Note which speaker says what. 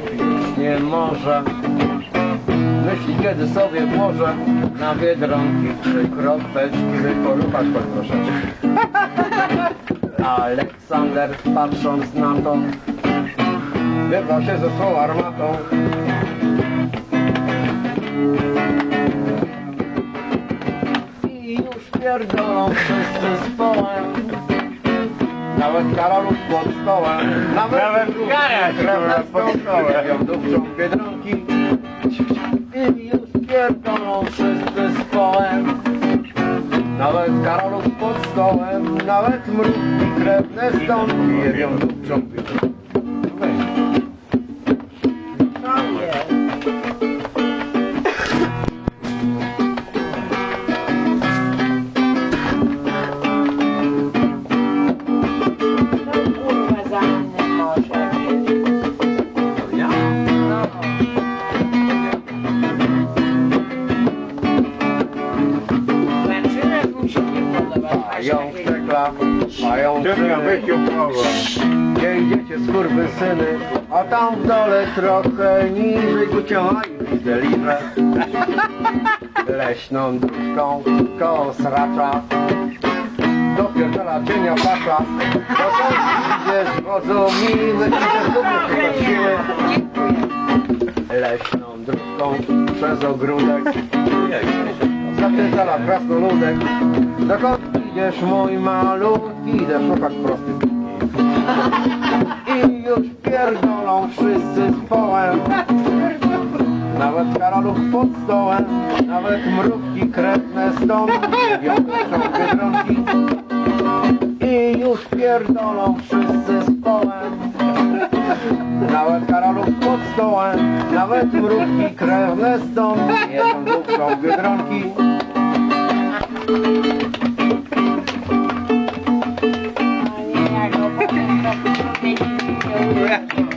Speaker 1: królik nie może. Myśli, kiedy sobie włożę na biedronki trzy kropeczki, by poruchać choć troszeczkę. Aleksander patrząc na to, wyrwał się ze swą armatą. I już pierdolą wszyscy z połem. Nawet Karolów pod stołem. Nawet,
Speaker 2: Nawet Karol
Speaker 1: krewna
Speaker 2: stołem.
Speaker 1: Ją dupczą biedronki. I już pierdolą wszyscy z połem. Nawet Karolów pod stołem. Nawet mrówki krewne stąd. Jebią dupczą biedronki. Mają przekla, mają
Speaker 2: połowę.
Speaker 1: Gdzie idziecie skurwysyny, a tam w dole trochę niżej Gucia i widzę liwę. Leśną dróżką koło sracza, dopierdala cienia pasza. Dokąd idziesz, wodzu miły, idziesz do mnie siły. Leśną dróżką przez ogródek, zapierdala krasnoludek. Dokąd idziesz, mój malutki, idę szukać prostytutki. I już pierdolą wszyscy z połem. Nawet Karolów pod stołem Nawet mrówki krewne stąd Wiążą biedronki I już pierdolą wszyscy z połem. Nawet Karolów pod stołem Nawet mrówki krewne stąd Jedzą dupką biedronki
Speaker 3: A nie,